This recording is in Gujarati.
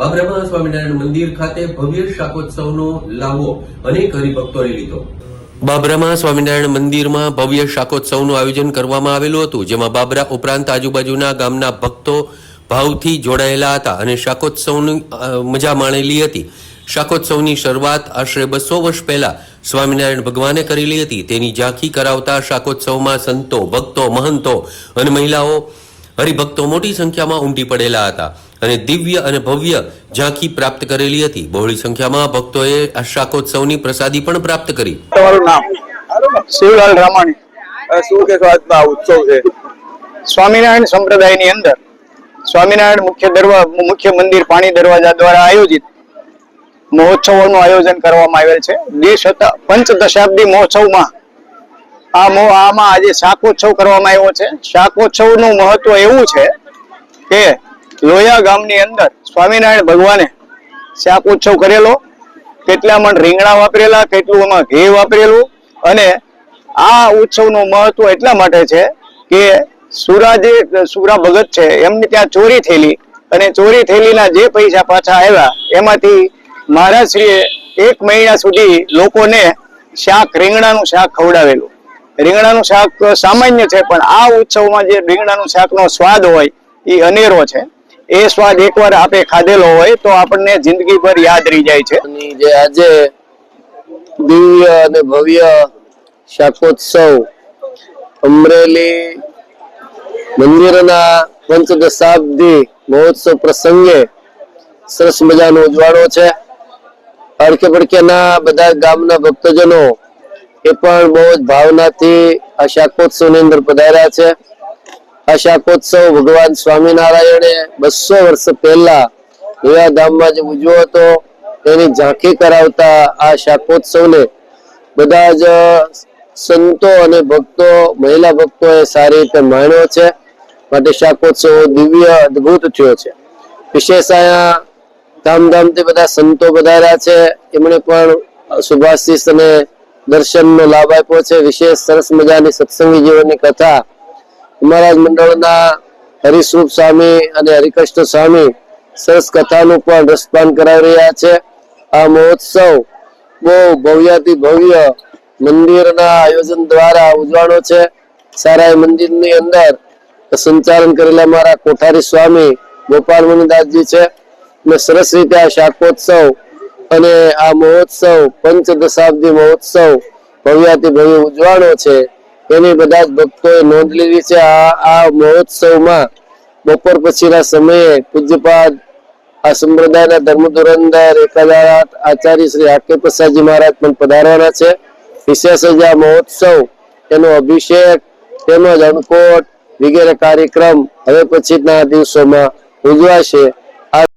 બાબરામાં સ્વામિનારાયણ મંદિર ખાતે ભવ્ય શાકોત્સવનો લાવો અનેક હરિભક્તોએ લીધો. બાબરામાં સ્વામિનારાયણ મંદિરમાં ભવ્ય શાકોત્સવનું આયોજન કરવામાં આવેલું હતું, જેમાં બાબરા ઉપરાંત આજુબાજુના ગામના ભક્તો ભાવથી જોડાયેલા હતા અને શાકોત્સવની મજા માણેલી હતી. શાકોત્સવની શરૂઆત આશરે બસો વર્ષ પહેલા સ્વામિનારાયણ ભગવાને કરેલી હતી. તેની ઝાંખી કરાવતા શાકોત્સવમાં સંતો, ભક્તો, મહંતો અને મહિલાઓ હરિભક્તો મોટી સંખ્યામાં ઉમટી પડેલા હતા. અને દિવ્ય અને ભવ્ય ઝાંખી પ્રાપ્ત કરેલી હતી. બહોળી સંખ્યામાં ભક્તોએ આ શાકોત્સવની પ્રસાદી પણ પ્રાપ્ત કરી. તમારું નામ? શિવલાલ રામાણી. શું કે આજનો આ ઉત્સવ છે? સ્વામિનારાયણ સંપ્રદાયની અંદર સ્વામિનારાયણ મુખ્ય દરવા મુખ્ય મંદિર પાણી દરવાજા દ્વારા આયોજિત મહોત્સવોનું આયોજન કરવામાં આવેલ છે. દેશ પંચ દશાબ્દી મહોત્સવમાં આ મો આમાં આજે શાકોત્સવ કરવામાં આવ્યો છે. શાકોત્સવનું મહત્વ એવું છે કે લોયા ગામની અંદર સ્વામિનારાયણ ભગવાને શાક ઉત્સવ કરેલો. કેટલા મણ રીંગણા વાપરેલા, કેટલું એમાં ઘી વાપરેલું અને આ ઉત્સવનું મહત્વ એટલા માટે છે કે સુરા જે સુરા ભગત છે, એમની ત્યાં ચોરી થયેલી અને ચોરી થયેલીના જે પૈસા પાછા આવ્યા, એમાંથી મહારાજશ્રીએ એક મહિના સુધી લોકોને શાક, રીંગણાનું શાક ખવડાવેલું. રીંગણાનું શાક સામાન્ય છે, પણ આ ઉત્સવમાં જે રીંગણાનું શાકનો સ્વાદ હોય, એ અનેરો છે. એ સ્વાદ એકવાર આપે ખાધેલો હોય તો આપણને જિંદગીભર યાદ રહી જાય છે. જે આજે દિવ્ય અને ભવ્ય શાકોત્સવ, અમરેલી મંદિરના પંચદશાબ્દી મહોત્સવ પ્રસંગે સરસ મજાનો ઉજવાળો છે. અડકે પડકેના બધા ગામના ભક્તજનો એ પણ બહુ જ ભાવનાથી આ શાકોત્સવની અંદર પધાર્યા છે. આ ભગવાન સ્વામિનારાયણે બસો વર્ષ પહેલા ધામમાં જે ઉજવ્યો હતો તેની ઝાંખી કરાવતા આ શાકોત્સવને બધા જ સંતો અને ભક્તો, મહિલા ભક્તોએ સારી રીતે માણ્યો છે. માટે શાકોત્સવ દિવ્ય, અદભુત થયો છે. વિશેષ અહીંયા ધામધામથી બધા સંતો વધાર્યા છે. એમણે પણ સુભાષિષ અને દર્શનનો લાભ આપ્યો છે. વિશેષ સરસ મજાની સત્સંગી જીવનની કથા મહારાજ મંડળના હરિસ્વરૂપ સ્વામી અને હરિકૃષ્ણ સ્વામી સરસ કથાનું પણ રસપાન કરાવી રહ્યા છે. આ મહોત્સવ બહુ ભવ્યાતિ ભવ્ય મંદિરના આયોજન દ્વારા ઉજવાણો છે. સારા મંદિરની અંદર સંચાલન કરેલા મારા કોઠારી સ્વામી ગોપાલ મુનિદાસજી છે ને સરસ રીતે આ શાકોત્સવ અને આ મહોત્સવ પંચ દશાબ્દી મહોત્સવ ભવ્યાતિ ભવ્ય ઉજવાણો છે. એની બધા ભક્તોએ નોંધ લીધી છે. આ આ મહોત્સવમાં બપોર પછીના સમયે પૂજ્યપાદ આ સંપ્રદાયના ધર્મ ધુરંધર એકાદાર આચાર્ય શ્રી આકે પ્રસાદજી મહારાજ પણ પધારવાના છે. વિશેષ જ આ મહોત્સવ, એનો અભિષેક, તેમજ અણકોટ વગેરે કાર્યક્રમ હવે પછીના દિવસોમાં ઉજવાશે.